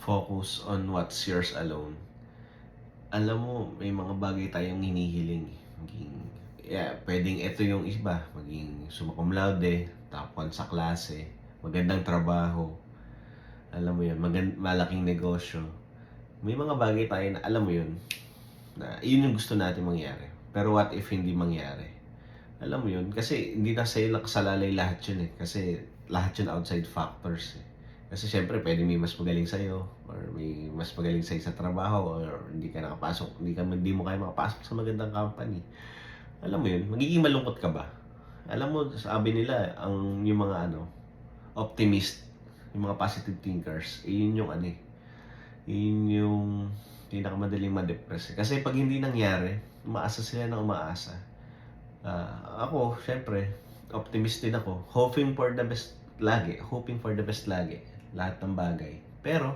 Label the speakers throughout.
Speaker 1: focus on what's yours alone. Alam mo, may mga bagay tayong hinihiling. eh. Maging, yeah, pwedeng ito yung iba. Maging summa cum laude, top 1 sa klase, magandang trabaho. Alam mo yun, magand- malaking negosyo. May mga bagay tayo na alam mo yun, na yun yung gusto natin mangyari. Pero what if hindi mangyari? Alam mo yun, kasi hindi na sa'yo nakasalalay lahat yun eh. Kasi lahat yun outside factors eh. Kasi syempre, pwede may mas magaling sa'yo or may mas magaling sa'yo sa trabaho or hindi ka nakapasok, hindi, ka, hindi mo kaya makapasok sa magandang company. Alam mo yun, magiging malungkot ka ba? Alam mo, sabi nila, ang yung mga ano, optimist, yung mga positive thinkers, eh, yun yung ano eh, yun yung pinakamadaling ma-depress. eh. Kasi pag hindi nangyari, umaasa sila na umaasa. Ah, ako, syempre, optimist din ako. Hoping for the best lagi. Hoping for the best lagi. Lahat ng bagay. Pero,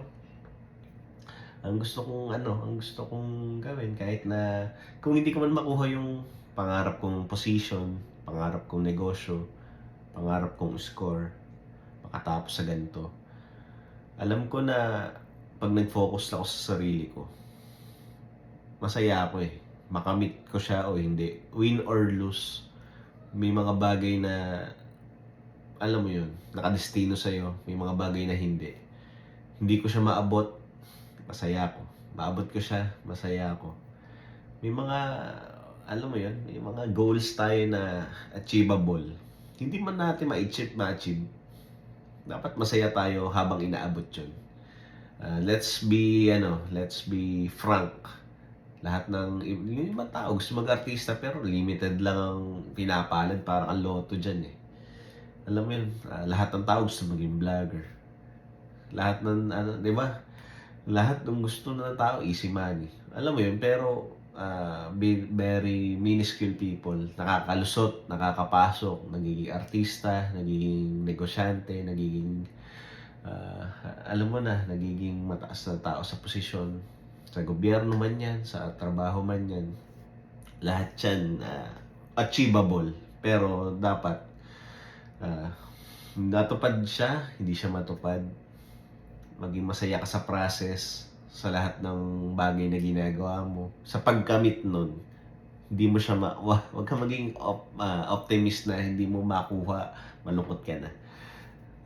Speaker 1: ang gusto kong ano, ang gusto kong gawin kahit na kung hindi ko man makuha yung pangarap kong position, pangarap kong negosyo, pangarap kong score, makatapos sa ganito. Alam ko na pag nag-focus ako sa sarili ko, masaya ako eh. Makamit ko siya o hindi. Win or lose. May mga bagay na alam mo yun, nakadestino sa'yo. May mga bagay na hindi. Hindi ko siya maabot, masaya ako. Maabot ko siya, masaya ako. May mga, alam mo yun, may mga goals tayo na achievable. Hindi man natin ma-achieve, ma-achieve. Dapat masaya tayo habang inaabot yun. Uh, let's be, ano, let's be frank. Lahat ng, yung ibang tao gusto mag-artista pero limited lang ang pinapalad para ang loto dyan eh. Alam mo yun, ah, lahat ng tao gusto maging vlogger. Lahat ng, ano, di ba? Lahat ng gusto ng tao, easy money. Alam mo yun, pero be- very minuscule people. Nakakalusot, nakakapasok, nagiging artista, nagiging negosyante, nagiging, ah, alam mo na, nagiging mataas na tao sa posisyon. Sa gobyerno man yan, sa trabaho man yan. Lahat yan ah, achievable. Pero dapat Ah, natupad siya, hindi siya matupad. Maging masaya ka sa process, sa lahat ng bagay na ginagawa mo. Sa pagkamit nun, hindi mo siya ma... Wag, ka maging op, ah, optimist na hindi mo makuha, malungkot ka na.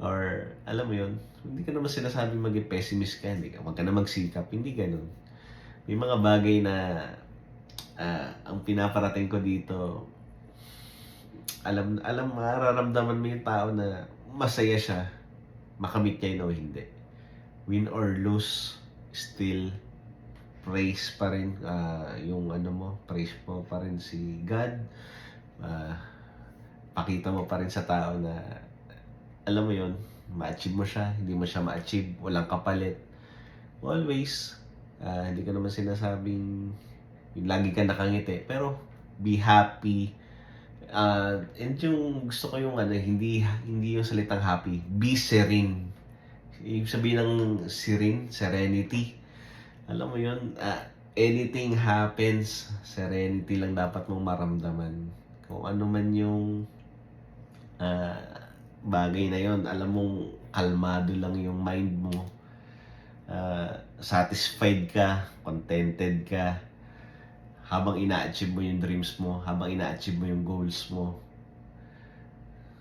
Speaker 1: Or, alam mo yun, hindi ka naman sinasabi maging pessimist ka, hindi ka, wag ka na magsikap, hindi ganun. May mga bagay na ah, ang pinaparating ko dito, alam alam mararamdaman mo yung tao na masaya siya makamit niya yun o hindi. Win or lose still praise pa rin ah, yung ano mo praise mo pa rin si God. Ah, pakita mo pa rin sa tao na alam mo yon ma-achieve mo siya hindi mo siya ma-achieve walang kapalit. Always ah, hindi ko naman sinasabing yung lagi ka nakangiti pero be happy Ah, and yung gusto ko yung ano, hindi hindi yung salitang happy, be serene. Ibig sabihin ng serene, serenity. Alam mo yun, ah, anything happens, serenity lang dapat mong maramdaman. Kung ano man yung ah, bagay na yon alam mong kalmado lang yung mind mo. Ah, satisfied ka, contented ka, habang ina-achieve mo yung dreams mo, habang ina-achieve mo yung goals mo,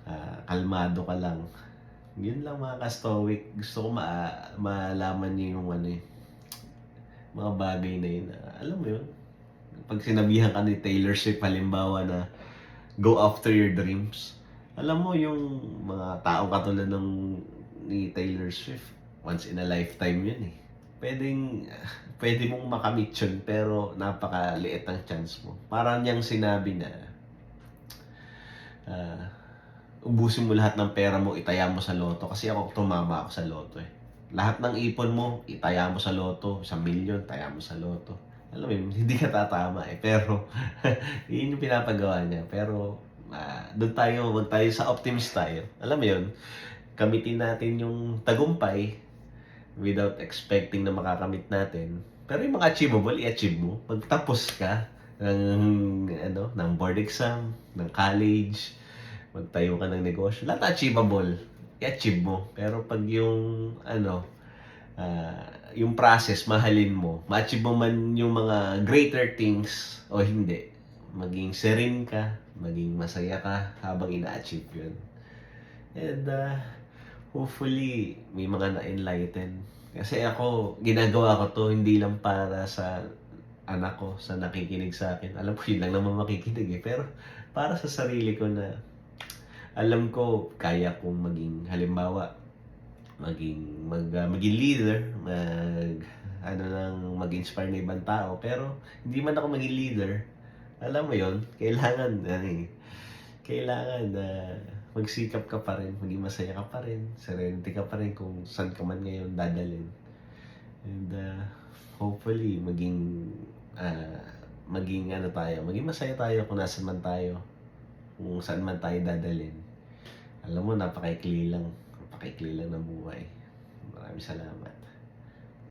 Speaker 1: ah, kalmado ka lang. Yun lang mga ka-stoic. Gusto ko ma- malaman niyo yung ano eh, mga bagay na yun. Ah, alam mo yun, pag sinabihan ka ni Taylor Swift halimbawa na go after your dreams, alam mo yung mga taong katulad ng ni Taylor Swift, once in a lifetime yun eh. Pwedeng, pwede mong makamit yun, pero napakaliit ang chance mo. Parang niyang sinabi na, ah, ubusin mo lahat ng pera mo, itaya mo sa loto. Kasi ako, tumama ako sa loto eh. Lahat ng ipon mo, itaya mo sa loto. Sa milyon, taya mo sa loto. Alam mo yun, hindi ka tatama eh. Pero, yun yung pinapagawa niya. Pero, ah, doon tayo, wag tayo sa optimist tayo. Alam mo yun, kamitin natin yung tagumpay without expecting na makakamit natin. Pero yung mga achievable, i-achieve mo. Magtapos ka ng, ano, ng board exam, ng college, magtayo ka ng negosyo. Lahat achievable. I-achieve mo. Pero pag yung, ano, ah, yung process, mahalin mo. Ma-achieve mo man yung mga greater things o hindi. Maging serene ka, maging masaya ka habang ina-achieve yun. And ah, hopefully, may mga na-enlighten. Kasi ako, ginagawa ko to hindi lang para sa anak ko, sa nakikinig sa akin. Alam ko yun lang naman makikinig eh. Pero para sa sarili ko na alam ko kaya kong maging halimbawa maging mag ah, maging leader mag ano lang mag-inspire ng ibang tao pero hindi man ako maging leader alam mo yon kailangan ano eh, kailangan na magsikap ka pa rin maging masaya ka pa rin serenity ka pa rin kung saan ka man ngayon dadalhin. And uh, hopefully maging ah, maging ano tayo maging masaya tayo kung nasan man tayo kung saan man tayo dadalhin. Alam mo napakaikli lang napakaikli lang ng buhay. Maraming salamat